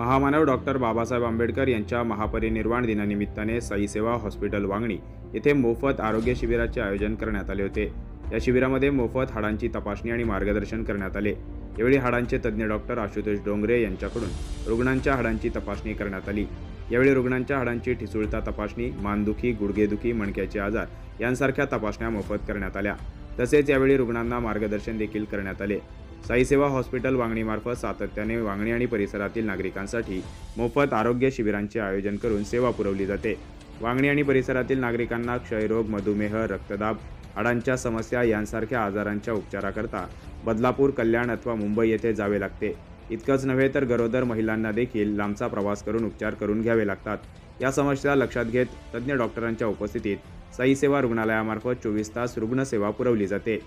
महामानव डॉक्टर बाबासाहेब आंबेडकर यांच्या महापरिनिर्वाण दिनानिमित्ताने साईसेवा हॉस्पिटल वांगणी येथे मोफत आरोग्य शिबिराचे आयोजन करण्यात आले होते. या शिबिरामध्ये मोफत हाडांची तपासणी आणि मार्गदर्शन करण्यात आले. यावेळी हाडांचे तज्ज्ञ डॉक्टर आशुतोष डोंगरे यांच्याकडून रुग्णांच्या हाडांची तपासणी करण्यात आली. यावेळी रुग्णांच्या हाडांची ठिसूळता तपासणी मानदुखी गुडघेदुखी मणक्याचे आजार यांसारख्या तपासण्या मोफत करण्यात आल्या. तसेच यावेळी रुग्णांना मार्गदर्शन देखील करण्यात आले. साईसेवा हॉस्पिटल वांगणीमार्फत सातत्याने वांगणी आणि परिसरातील नागरिकांसाठी मोफत आरोग्य शिबिरांचे आयोजन करून सेवा पुरवली जाते. वांगणी आणि परिसरातील नागरिकांना क्षयरोग मधुमेह रक्तदाब हाडांच्या समस्या यांसारख्या आजारांच्या उपचाराकरता बदलापूर कल्याण अथवा मुंबई येथे जावे लागते. इतकंच नव्हे तर गरोदर महिलांना देखील लांबचा प्रवास करून उपचार करून घ्यावे लागतात. या समस्या लक्षात घेत तज्ज्ञ डॉक्टरांच्या उपस्थितीत साईसेवा रुग्णालयामार्फत चोवीस तास रुग्णसेवा पुरवली जाते.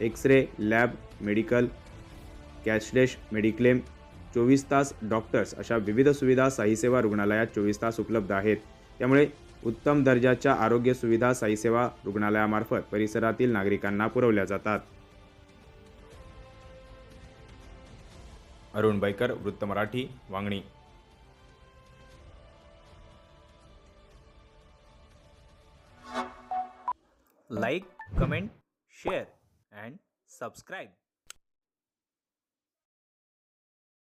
X ray lab medical cashless mediclaim चोवीस तास डॉक्टर्स अशा विविध सुविधा साई सेवा रुग्णालयात चोवीस तास उपलब्ध आहेत. त्यामुळे उत्तम दर्जाच्या आरोग्य सुविधा साई सेवा रुग्णालयामार्फत परिसरातील नागरिकांना पुरवल्या जातात. अरुण बैकर वृत्त Marathi Vangani. like, comment, share, and subscribe.